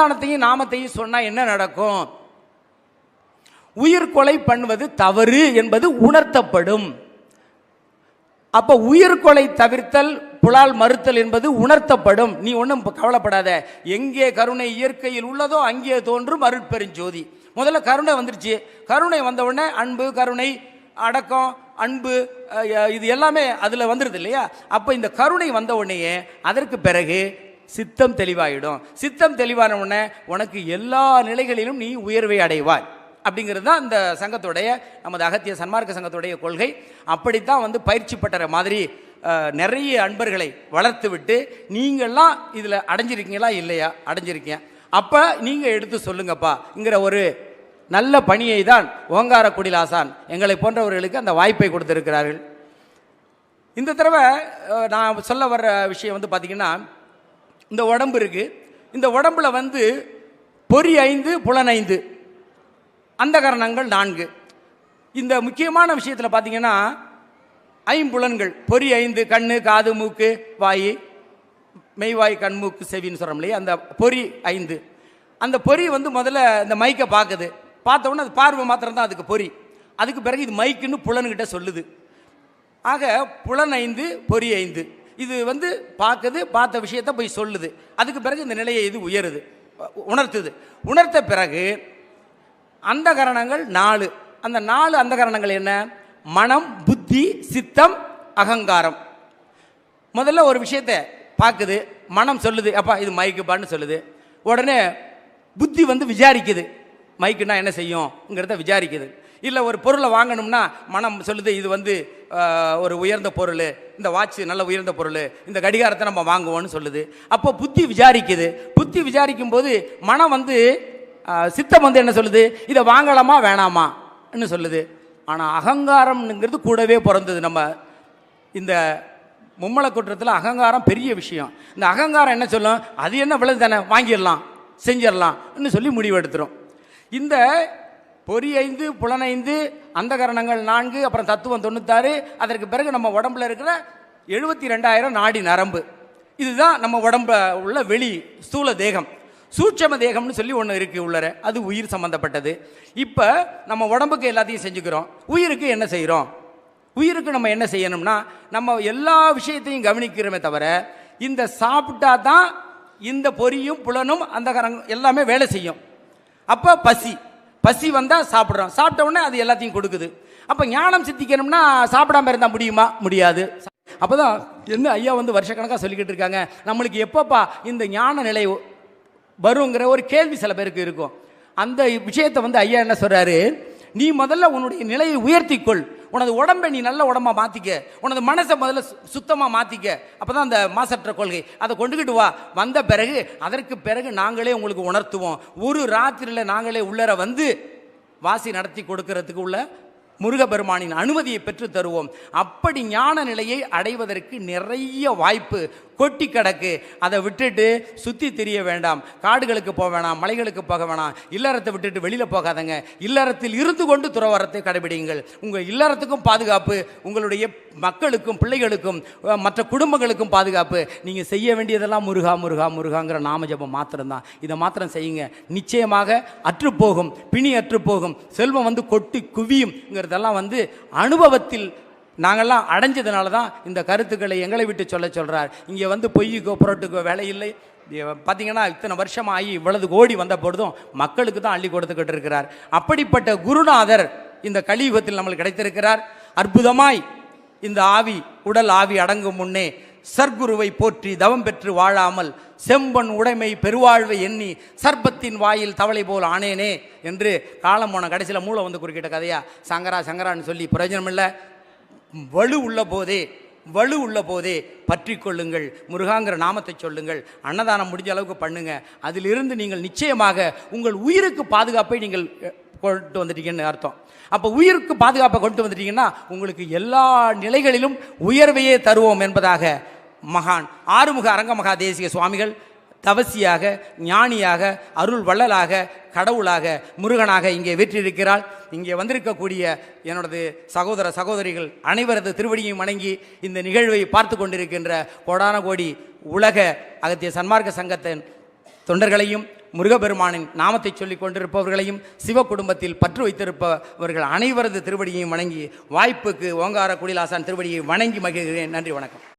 சன்னிதானத்தையும் நாமத்தையும் சொன்னால் என்ன நடக்கும்? உயிர் கொலை பண்ணுவது தவறு என்பது உணர்த்தப்படும். அப்ப உயிர் கொலை தவிர்த்தல் புலால் மறுத்தல் என்பது உணர்த்தப்படும். நீ ஒன்றும் கவலைப்படாத. எங்கே கருணை இயற்கையில் உள்ளதோ அங்கே தோன்றும் அருட்பெருஞ்சோதி. முதல்ல கருணை வந்துருச்சு. கருணை வந்த உடனே அன்பு கருணை அடக்கம் அன்பு இது எல்லாமே அதில் வந்துடுது இல்லையா? அப்போ இந்த கருணை வந்த உடனேயே அதற்கு பிறகு சித்தம் தெளிவாயிடும். சித்தம் தெளிவான உடனே உனக்கு எல்லா நிலைகளிலும் நீ உயர்வை அடைவாய். அப்படிங்கிறது தான் இந்த சங்கத்துடைய நமது அகத்திய சன்மார்க்க சங்கத்துடைய கொள்கை. அப்படித்தான் வந்து பயிற்சி பட்டற மாதிரி நிறைய அன்பர்களை வளர்த்து விட்டு நீங்கள்லாம் இதில் அடைஞ்சிருக்கீங்களா இல்லையா? அடைஞ்சிருக்கீங்க. அப்போ நீங்கள் எடுத்து சொல்லுங்கப்பாங்கிற ஒரு நல்ல பணியை தான் ஓங்கார குடிலாசான் எங்களை போன்றவர்களுக்கு அந்த வாய்ப்பை கொடுத்திருக்கிறார்கள். இந்த தடவை நான் சொல்ல வர்ற விஷயம் வந்து பார்த்திங்கன்னா இந்த உடம்பு இருக்குது இந்த உடம்புல வந்து பொறி ஐந்து புலனைந்து அந்த கரணங்கள் நான்கு. இந்த முக்கியமான விஷயத்தில் பார்த்தீங்கன்னா ஐம்புலன்கள். பொறி ஐந்து கண்ணு காது மூக்கு வாய். மெய்வாய் கண் மூக்கு செவின்னு சொல்கிறோம் இல்லையா? அந்த பொறி ஐந்து. அந்த பொறி வந்து முதல்ல இந்த மைக்கை பார்க்குது பார்த்தோன்னே அது பார்வை மாத்திரம் தான் அதுக்கு பொறி. அதுக்கு பிறகு இது மைக்குன்னு புலன்கிட்ட சொல்லுது. ஆக புலன் ஐந்து பொறி ஐந்து. இது வந்து பார்க்குது பார்த்த விஷயத்தை போய் சொல்லுது. அதுக்கு பிறகு இந்த நிலையை இது உயருது உணர்த்துது. உணர்த்த பிறகு அந்த கரணங்கள் நாலு. அந்த நாலு அந்த கரணங்கள் என்ன? மனம் புத்தி சித்தம் அகங்காரம். முதல்ல ஒரு விஷயத்தை பார்க்குது மனம் சொல்லுது அப்பா இது மைக்குப்பான்னு சொல்லுது. உடனே புத்தி வந்து விசாரிக்குது. மைக்குன்னா என்ன செய்யும்ங்கிறத விசாரிக்குது. இல்லை ஒரு பொருளை வாங்கணும்னா மனம் சொல்லுது இது வந்து ஒரு உயர்ந்த பொருள் இந்த வாட்ச் நல்ல உயர்ந்த பொருள் இந்த கடிகாரத்தை நம்ம வாங்குவோம்னு சொல்லுது. அப்போ புத்தி விசாரிக்குது. புத்தி விசாரிக்கும் போது மனம் வந்து சித்தம் வந்து என்ன சொல்லுது? இதை வாங்கலாமா வேணாமான்னு சொல்லுது. ஆனால் அகங்காரம்ங்கிறது கூடவே பிறந்தது நம்ம. இந்த மும்மலை குற்றத்தில் அகங்காரம் பெரிய விஷயம். இந்த அகங்காரம் என்ன சொல்லும்? அது என்ன விழுது தானே வாங்கிடலாம் செஞ்சிடலாம்னு சொல்லி முடிவெடுத்துரும். இந்த பொறி ஐந்து புலனைந்து அந்தகரணங்கள் நான்கு அப்புறம் தத்துவம் தொண்ணூத்தாறு அதற்கு பிறகு நம்ம உடம்புல இருக்கிற எழுபத்தி ரெண்டாயிரம் நாடி நரம்பு. இதுதான் நம்ம உடம்புல உள்ள வெளி ஸ்தூல தேகம். சூட்சம தேகம்னு சொல்லி ஒன்று இருக்குது உள்ளர. அது உயிர் சம்பந்தப்பட்டது. இப்போ நம்ம உடம்புக்கு எல்லாத்தையும் செஞ்சுக்கிறோம். உயிருக்கு என்ன செய்கிறோம் உயிருக்கு நம்ம என்ன செய்யணும்னா நம்ம எல்லா விஷயத்தையும் கவனிக்கிறோமே தவிர இந்த சாப்பிட்டா தான் இந்த பொரியும் புலனும் அந்த கரங்க எல்லாமே வேலை செய்யும். அப்போ பசி. பசி வந்தால் சாப்பிட்றோம். சாப்பிட்ட உடனே அது எல்லாத்தையும் கொடுக்குது. அப்போ ஞானம் சித்திக்கணும்னா சாப்பிடாம இருந்தால் முடியுமா? முடியாது. அப்போ தான் என்ன ஐயா வந்து வருஷக்கணக்காக சொல்லிக்கிட்டு இருக்காங்க. நம்மளுக்கு எப்பப்பா இந்த ஞான நிலை வருங்கிற ஒரு கேள்வி சில பேருக்கு இருக்கும். அந்த விஷயத்தை வந்து ஐயா என்ன சொல்கிறாரு நீ முதல்ல உன்னுடைய நிலையை உயர்த்திக்கொள். உனது உடம்பை நீ நல்ல உடம்பா மாற்றிக்க உனது மனசை முதல்ல சு- மாற்றிக்க அப்போ தான் அந்த மாசற்ற கொள்கை. அதை கொண்டுக்கிட்டு வா. வந்த பிறகு அதற்கு பிறகு நாங்களே உங்களுக்கு உணர்த்துவோம். ஒரு ராத்திரியில் நாங்களே உள்ளர வந்து வாசி நடத்தி கொடுக்கறதுக்கு உள்ள முருகபெருமானின் அனுமதியை பெற்று தருவோம். அப்படி ஞான நிலையை அடைவதற்கு நிறைய வாய்ப்பு. கொட்டி கிடக்கு. அதை விட்டுட்டு சுற்றி தெரிய வேண்டாம். காடுகளுக்கு போக வேணாம் மலைகளுக்கு போக வேணாம். இல்லறத்தை விட்டுட்டு வெளியில் போகாதங்க. இல்லறத்தில் இருந்து கொண்டு துறவரத்தை கடைபிடிங்கள் உங்கள் இல்லறத்துக்கும் பாதுகாப்பு உங்களுடைய மக்களுக்கும் பிள்ளைகளுக்கும் மற்ற குடும்பங்களுக்கும் பாதுகாப்பு. நீங்கள் செய்ய வேண்டியதெல்லாம் முருகா முருகா முருகாங்கிற நாமஜபம் மாத்திரம்தான். இதை மாத்திரம் செய்யுங்க. நிச்சயமாக அற்றுப்போகும் பிணி அற்றுப்போகும். செல்வம் வந்து கொட்டி குவியும்ங்கிறதெல்லாம் வந்து அனுபவத்தில் நாங்கள்லாம் அடைஞ்சதுனால தான் இந்த கருத்துக்களை எங்களை விட்டு சொல்ல சொல்கிறார் இங்கே வந்து பொய்யுக்கோ புரட்டுக்கோ வேலை இல்லை. பார்த்தீங்கன்னா இத்தனை வருஷம் ஆகி இவ்வளவு கோடி வந்த பொழுதும் மக்களுக்கு தான் அள்ளி கொடுத்துக்கிட்டு இருக்கிறார். அப்படிப்பட்ட குருநாதர் இந்த கலியுகத்தில் நம்மளுக்கு கிடைத்திருக்கிறார். அற்புதமாய் இந்த ஆவி உடல் ஆவி அடங்கும் முன்னே சர்க்குருவை போற்றி தவம் பெற்று வாழாமல் செம்பன் உடைமை பெருவாழ்வை எண்ணி சர்ப்பத்தின் வாயில் தவளை போல் ஆனேனே என்று காலம் போன கடைசியில் மூளை வந்து குறுக்கிட்ட கதையா? சங்கரா சங்கரான்னு சொல்லி பிரயோஜனம் இல்லை வலு உள்ள போதே வலு உள்ள போதே பற்றி கொள்ளுங்கள் முருகாங்கிற நாமத்தை சொல்லுங்கள் அன்னதானம் முடிஞ்ச அளவுக்கு பண்ணுங்கள் அதிலிருந்து நீங்கள் நிச்சயமாக உங்கள் உயிருக்கு பாதுகாப்பை நீங்கள் கொண்டு வந்துட்டீங்கன்னு அர்த்தம். அப்போ உயிருக்கு பாதுகாப்பை கொண்டு வந்துட்டீங்கன்னா உங்களுக்கு எல்லா நிலைகளிலும் உயர்வையே தருவோம் என்பதாக மகான் ஆறுமுக அரங்கமகா தேசிய சுவாமிகள் தவசியாக ஞானியாக அருள் வள்ளலாக கடவுளாக முருகனாக இங்கே வெற்றியிருக்கிறாள் இங்கே வந்திருக்கக்கூடிய என்னோடது சகோதர சகோதரிகள் அனைவரது திருவடியும் வணங்கி இந்த நிகழ்வை பார்த்து கொண்டிருக்கின்ற கோடான கோடி உலக அகத்திய சன்மார்க்க சங்கத்தின் தொண்டர்களையும் முருகபெருமானின் நாமத்தை சொல்லிக் கொண்டிருப்பவர்களையும் சிவ குடும்பத்தில் பற்று வைத்திருப்பவர்கள் அனைவரது திருவடியையும் வணங்கி வாய்ப்புக்கு ஓங்கார குடிலாசான் திருவடியை வணங்கி மகிழ்கிறேன். நன்றி வணக்கம்.